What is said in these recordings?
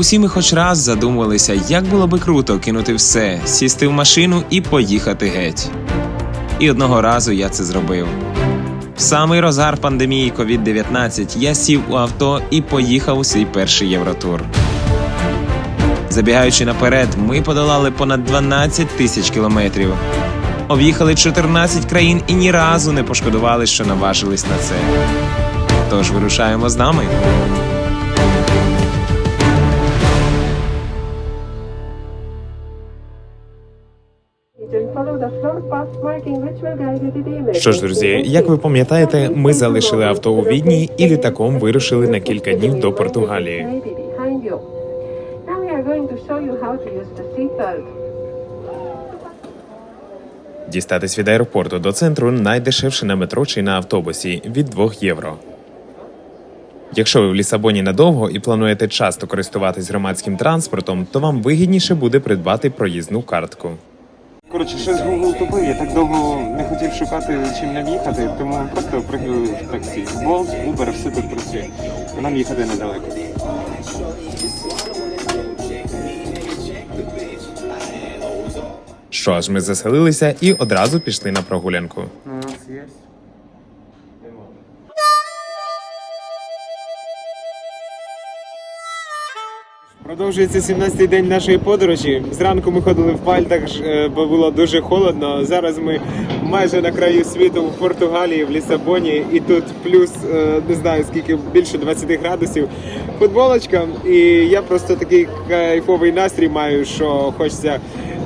Усі ми хоч раз задумувалися, як було би круто кинути все, сісти в машину і поїхати геть. І одного разу я це зробив. В самий розгар пандемії COVID-19 я сів у авто і поїхав у свій перший євротур. Забігаючи наперед, ми подолали понад 12 тисяч кілометрів. Об'їхали 14 країн і ні разу не пошкодували, що наважились на це. Тож вирушаємо з нами. Що ж, друзі, як ви пам'ятаєте, ми залишили авто у Відні і літаком вирушили на кілька днів до Португалії. Дістатись від аеропорту до центру найдешевше на метро чи на автобусі від 2 євро. Якщо ви в Лісабоні надовго і плануєте часто користуватись громадським транспортом, то вам вигідніше буде придбати проїзну картку. Коротше, щось Google тупив, я так довго не хотів шукати, чим нам їхати, тому просто пригаю в таксі. Болт, Uber, все тут працює. Нам їхати недалеко. Що ж, ми заселилися і одразу пішли на прогулянку. Продовжується 17-й день нашої подорожі. Зранку ми ходили в пальтах, е, бо було дуже холодно. Зараз ми майже на краю світу в Португалії, в Лісабоні, і тут плюс е, не знаю скільки більше 20 градусів. Футболочка, і я просто такий кайфовий настрій маю, що хочеться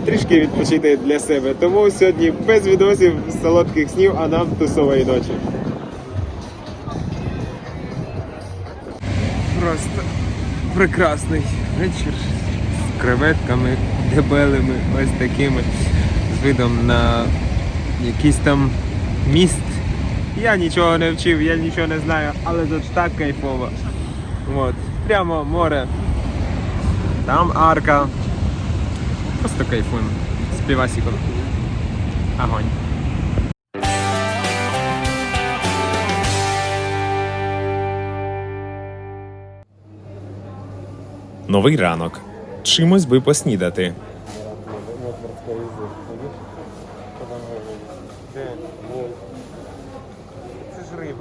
трішки відпочити для себе. Тому сьогодні без відосів, солодких снів, а нам тусової ночі. Просто прекрасний вечір з креветками дебелими, ось такими, з видом на якийсь там міст. Я нічого не вчив, я нічого не знаю, але тут так кайфово. От, прямо море. Там арка. Просто кайфуємо. З півасиком. Огонь. Новий ранок. Чимось би поснідати.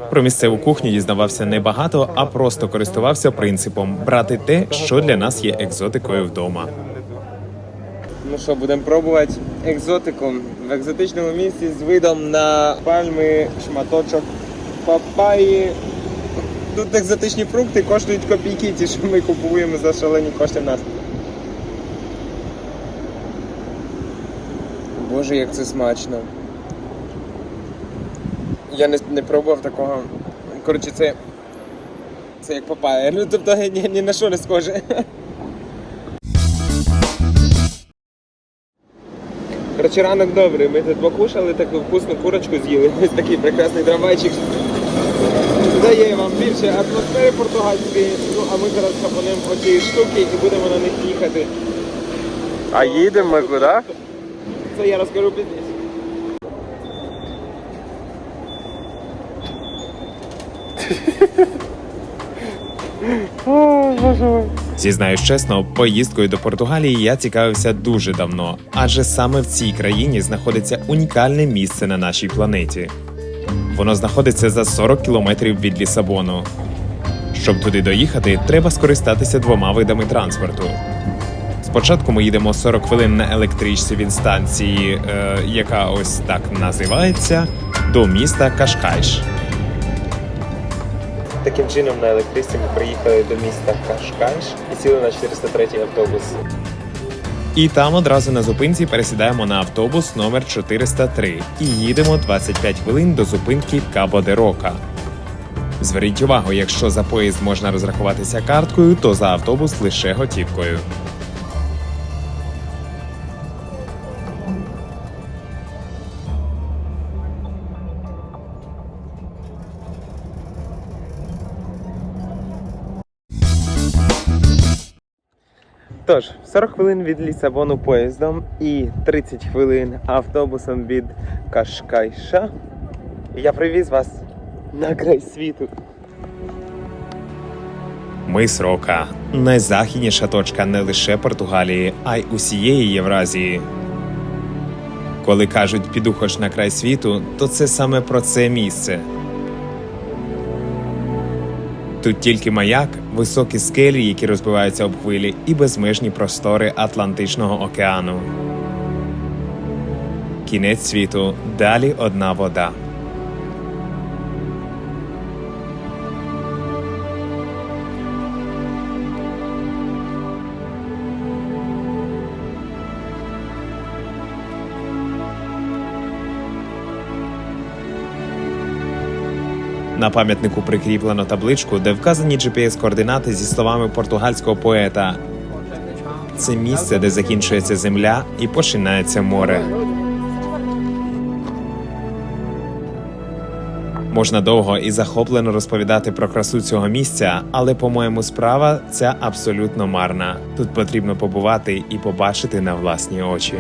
Про місцеву кухню дізнавався не багато, а просто користувався принципом брати те, що для нас є екзотикою вдома. Ну що, будемо пробувати екзотику в екзотичному місці з видом на пальми, шматочок папаї. Тут екзотичні фрукти коштують копійки, ті, що ми купуємо за шалені кошти в нас. Боже, як це смачно. Я не, не пробував такого. Коротше, це. Це як папая. Ну тобто ні, ні на що не схоже. Коротше, ранок добрий. Ми тут покушали таку вкусну курочку з'їли. Ось такий прекрасний трамвайчик. Дає вам більше атмосфери португальської. Ну, а ми зараз хапанемо оці штуки і будемо на них їхати. А їдемо ми куди? Це я розкажу пізніше. Зізнаюсь чесно, поїздкою до Португалії я цікавився дуже давно, адже саме в цій країні знаходиться унікальне місце на нашій планеті. Воно знаходиться за 40 кілометрів від Лісабону. Щоб туди доїхати, треба скористатися двома видами транспорту. Спочатку ми їдемо 40 хвилин на електричці від станції, е, яка ось так називається, до міста Кашкайш. Таким чином на електричці ми приїхали до міста Кашкайш і сіли на 403 автобус. І там одразу на зупинці пересідаємо на автобус номер 403 і їдемо 25 хвилин до зупинки Кабо де Рока. Зверніть увагу, якщо за поїзд можна розрахуватися карткою, то за автобус лише готівкою. Тож, 40 хвилин від Лісабону поїздом і 30 хвилин автобусом від Кашкайша. Я привіз вас на край світу. Мис Рока найзахідніша точка не лише Португалії, а й усієї Євразії. Коли кажуть піду хоч на край світу, то це саме про це місце. Тут тільки маяк, високі скелі, які розбиваються об хвилі, і безмежні простори Атлантичного океану. Кінець світу далі одна вода. На пам'ятнику прикріплено табличку, де вказані GPS-координати зі словами португальського поета. Це місце, де закінчується земля і починається море. Можна довго і захоплено розповідати про красу цього місця, але, по-моєму, справа ця абсолютно марна. Тут потрібно побувати і побачити на власні очі.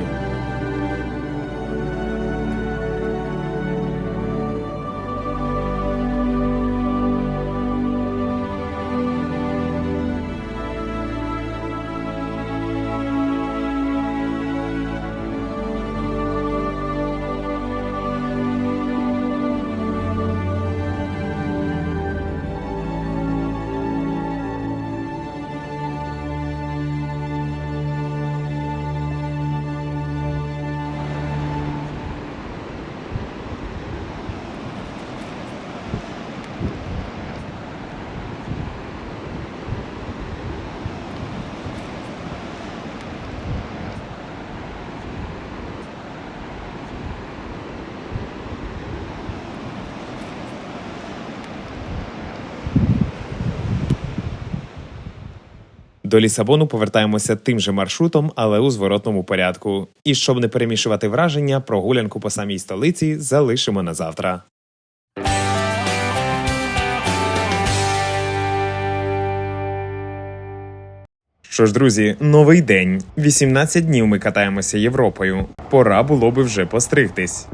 До Лісабону повертаємося тим же маршрутом, але у зворотному порядку. І щоб не перемішувати враження, прогулянку по самій столиці залишимо на завтра. Що ж, друзі, новий день. 18 днів ми катаємося Європою. Пора було би вже постригтись.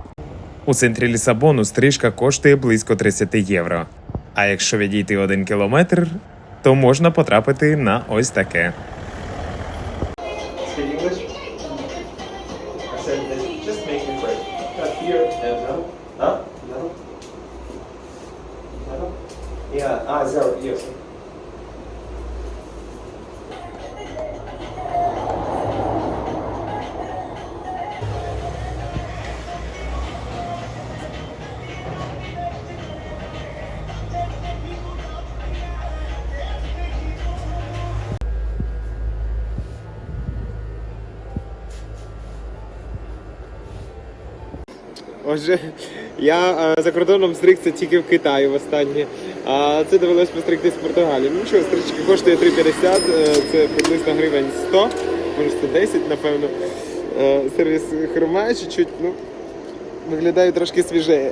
У центрі Лісабону стрижка коштує близько 30 євро. А якщо відійти один кілометр, то можна потрапити на ось таке. Yeah, ah, zero, yes. Отже, я е, за кордоном стригся тільки в Китаї в останнє. а це довелось постригтись в Португалії. Ну що, стрижка коштує 3,50, е, це приблизно гривень 100, може 110, напевно. Е, Сервіс хромає чуть-чуть, ну, виглядає трошки свіжеє.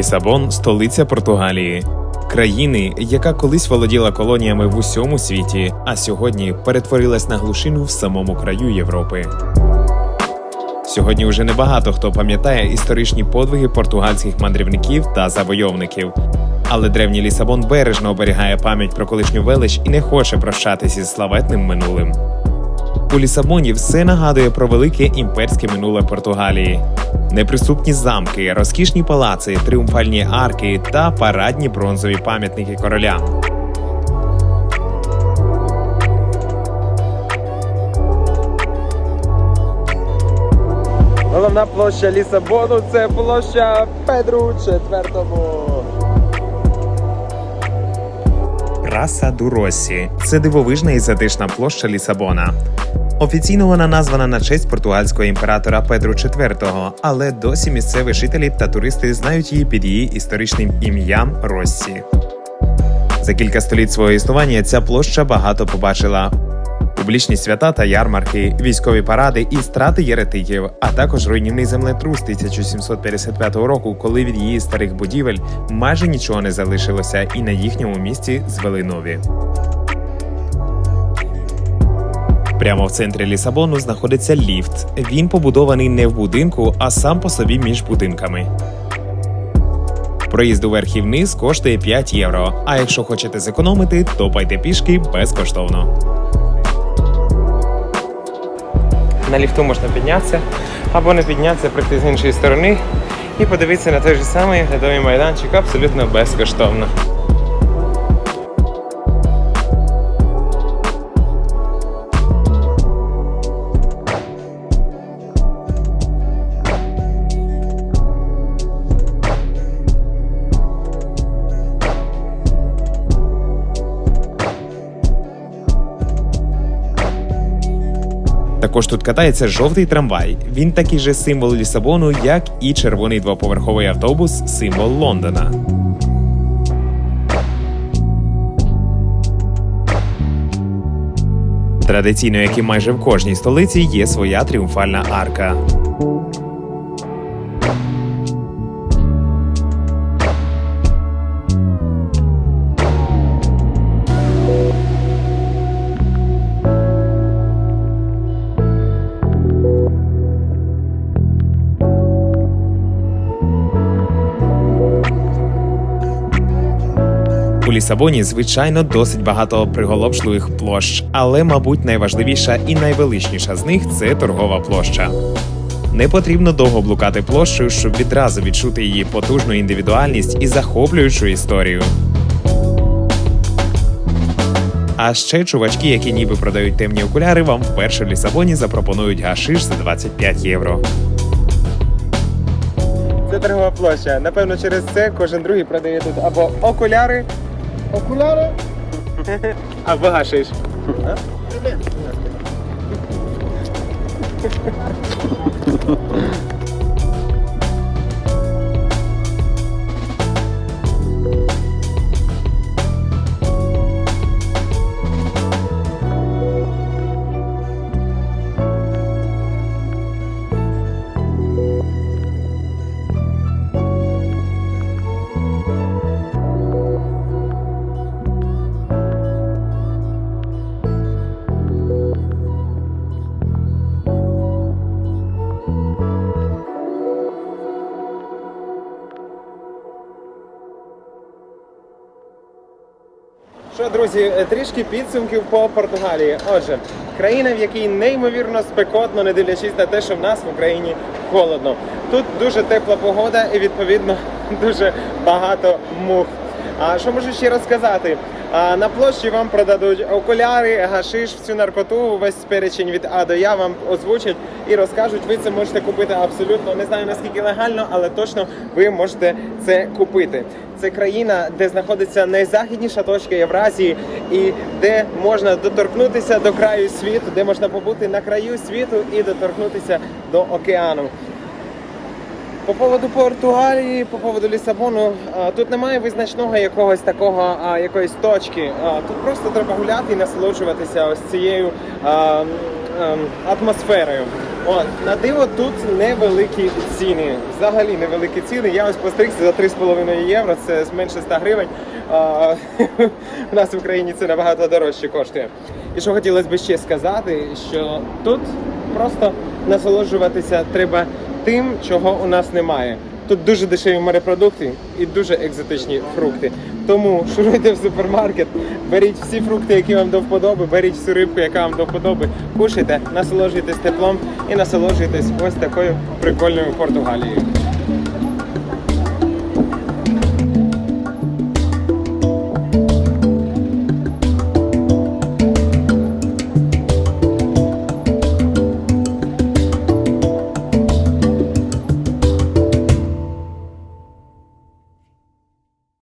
Лісабон столиця Португалії, країни, яка колись володіла колоніями в усьому світі, а сьогодні перетворилась на глушину в самому краю Європи. Сьогодні уже небагато хто пам'ятає історичні подвиги португальських мандрівників та завойовників. Але древній Лісабон бережно оберігає пам'ять про колишню велич і не хоче прощатися із славетним минулим. У Лісабоні все нагадує про велике імперське минуле Португалії. Неприступні замки, розкішні палаци, тріумфальні арки та парадні бронзові пам'ятники королям. Головна площа Лісабону це площа Педру IV. Праса до Росі. – це дивовижна і затишна площа Лісабона. Офіційно вона названа на честь португальського імператора Педру IV, але досі місцеві жителі та туристи знають її під її історичним ім'ям Россі. За кілька століть свого існування ця площа багато побачила. Публічні свята та ярмарки, військові паради і страти єретиків, а також руйнівний землетрус 1755 року, коли від її старих будівель майже нічого не залишилося, і на їхньому місці звели нові. Прямо в центрі Лісабону знаходиться ліфт. Він побудований не в будинку, а сам по собі між будинками. Проїзд уверх і вниз коштує 5 євро. А якщо хочете зекономити, то пайте пішки безкоштовно. На ліфту можна піднятися або не піднятися, прийти з іншої сторони і подивитися на той же самий глядовий майданчик абсолютно безкоштовно. Також тут катається жовтий трамвай. Він такий же символ Лісабону, як і червоний двоповерховий автобус, символ Лондона. Традиційно, як і майже в кожній столиці, є своя тріумфальна арка. Лісабоні, звичайно, досить багато приголомшливих площ, але, мабуть, найважливіша і найвеличніша з них це торгова площа. Не потрібно довго блукати площею, щоб відразу відчути її потужну індивідуальність і захоплюючу історію. А ще чувачки, які ніби продають темні окуляри, вам вперше в Лісабоні запропонують гашиш за 25 євро. Це торгова площа. Напевно, через це кожен другий продає тут або окуляри, окуляри, або гашиш. Що, друзі, трішки підсумків по Португалії. Отже, країна, в якій неймовірно спекотно, не дивлячись на те, що в нас в Україні холодно. Тут дуже тепла погода і відповідно дуже багато мух. А що можу ще розказати? На площі вам продадуть окуляри, гашиш, всю наркоту, весь перечень від А до Я вам озвучать і розкажуть. Ви це можете купити абсолютно не знаю наскільки легально, але точно ви можете це купити. Це країна, де знаходиться найзахідніша точка Євразії, і де можна доторкнутися до краю світу, де можна побути на краю світу і доторкнутися до океану. По поводу Португалії, по поводу Лісабону, тут немає визначного якогось такого якоїсь точки. Тут просто треба гуляти і насолоджуватися ось цією а, м, ем, атмосферою. От, на диво тут невеликі ціни. Взагалі невеликі ціни. Я ось постригся за 3,5 євро, це менше 100 гривень. А, у нас в Україні це набагато дорожче коштує. І що хотілося б ще сказати, що тут просто насолоджуватися треба тим, чого у нас немає. Тут дуже дешеві морепродукти і дуже екзотичні фрукти. Тому шуруйте в супермаркет, беріть всі фрукти, які вам до вподоби, беріть всю рибку, яка вам до вподоби, кушайте, насолоджуйтесь теплом і насолоджуйтесь ось такою прикольною Португалією.